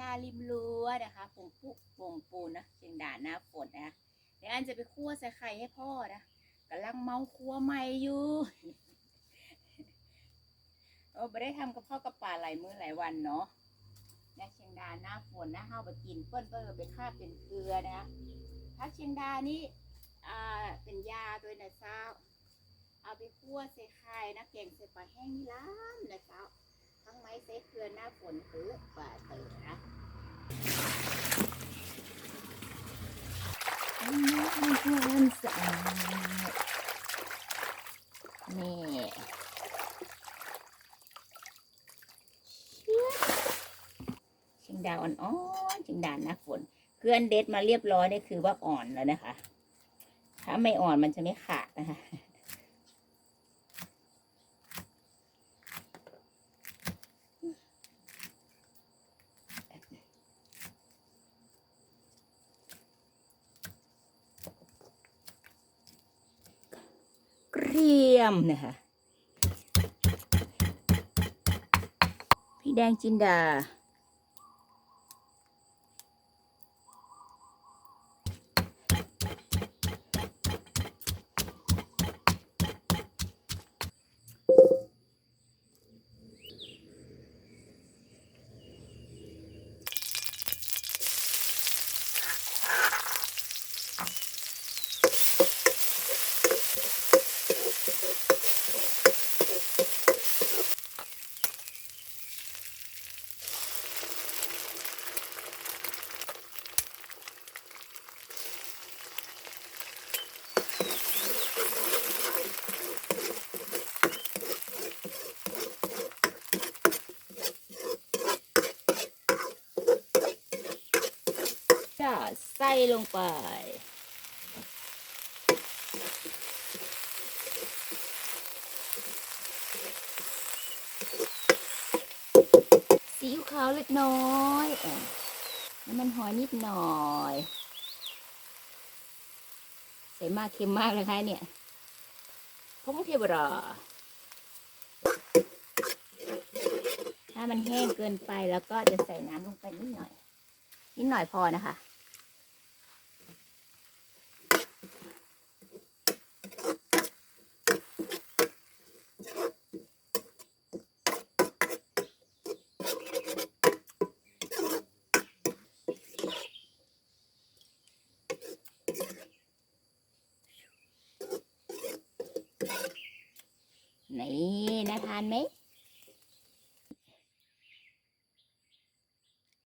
ดาริมรั้วนะคะผงปุผงปูนนะเชียงดาหน้าฝนนะคะเดี๋ยวอันจะไปคั่วใส่ไข่ให้พ่อนะกำลังเมาคั่วใหม่อยู่โอ้ไม่ได้ทำกับพ่อกับป่าหลายมื้อหลายวันเนาะนะเชียงดาหน้าฝนนะเฮาไปกินเปิ้นเปิ้นไปคาบเป็นเกลือนะถ้าเชียงดานี่อ่าเป็นยาด้วยนะเจ้าเอาไปคั่วใส่ไข่นะแกงใส่ปลาแห้งนี่ล้ เซเกลือหน้าฝนหรือป่าเตอนะน้ำมันควรสะอาดนี่เชือกชิงดาวอ่อนๆชิงดาหน้าฝนเกลือนเด็ดมาเรียบร้อยนี่คือว่าอ่อนแล้วนะคะ ถ้าไม่อ่อนมันจะไม่ขาดนะคะ เกรียมนะคะพี่แดงจินดา ใส่ลงไป ซีอิ๊วขาวเล็กน้อยน้ำมันหอยนิดหน่อย ใส่มากเค็มมากเลยค่ะเนี่ยพงเทวดาถ้ามันแห้งเกินไปแล้วก็จะใส่น้ำลงไปนิดหน่อย นิดหน่อยพอนะคะ นี่นะทานไหม